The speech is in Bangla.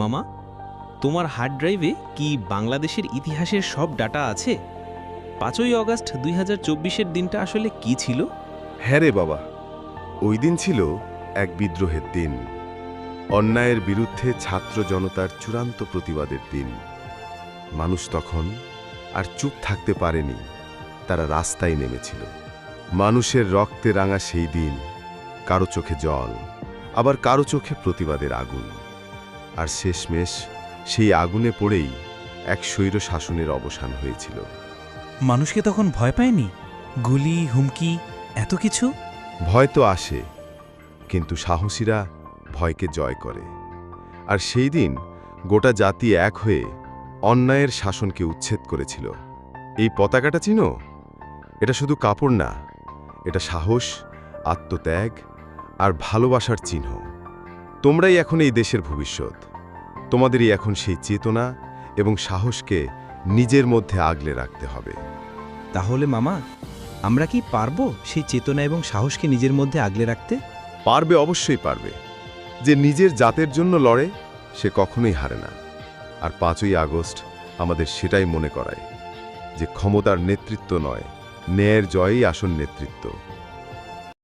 মামা, তোমার হার্ড ড্রাইভে কি বাংলাদেশের ইতিহাসের সব ডাটা আছে? পাঁচই অগাস্ট দুই হাজার দিনটা আসলে কি ছিল? হ্যাঁ রে বাবা, ওই দিন ছিল এক বিদ্রোহের দিন। অন্যায়ের বিরুদ্ধে ছাত্র জনতার চূড়ান্ত প্রতিবাদের দিন। মানুষ তখন আর চুপ থাকতে পারেনি, তারা রাস্তায় নেমেছিল। মানুষের রক্তে রাঙা সেই দিন, কারও চোখে জল, আবার কারও চোখে প্রতিবাদের আগুন। আর শেষমেশ সেই আগুনে পড়েই এক স্বৈর শাসনের অবসান হয়েছিল। মানুষকে তখন ভয় পায়নি? গুলি হুমকি এত কিছু? ভয় তো আসে কিন্তু সাহসীরা ভয়কে জয় করে। আর সেই দিন গোটা জাতি এক হয়ে অন্যায়ের শাসনকে উচ্ছেদ করেছিল। এই পতাকাটা চিনো? এটা শুধু কাপড় না এটা সাহস আত্মত্যাগ আর ভালোবাসার চিহ্ন। তোমরাই এখন এই দেশের ভবিষ্যৎ। তোমাদেরই এখন সেই চেতনা এবং সাহসকে নিজের মধ্যে আগলে রাখতে হবে। তাহলে মামা আমরা কি পারব সেই চেতনা এবং সাহসকে নিজের মধ্যে আগলে রাখতে? পারবে অবশ্যই পারবে। যে নিজের জাতের জন্য লড়ে সে কখনোই হারে না। আর পাঁচই আগস্ট আমাদের সেটাই মনে করায় যে ক্ষমতার নেতৃত্ব নয় ন্যায়ের জয়েই আসল নেতৃত্ব।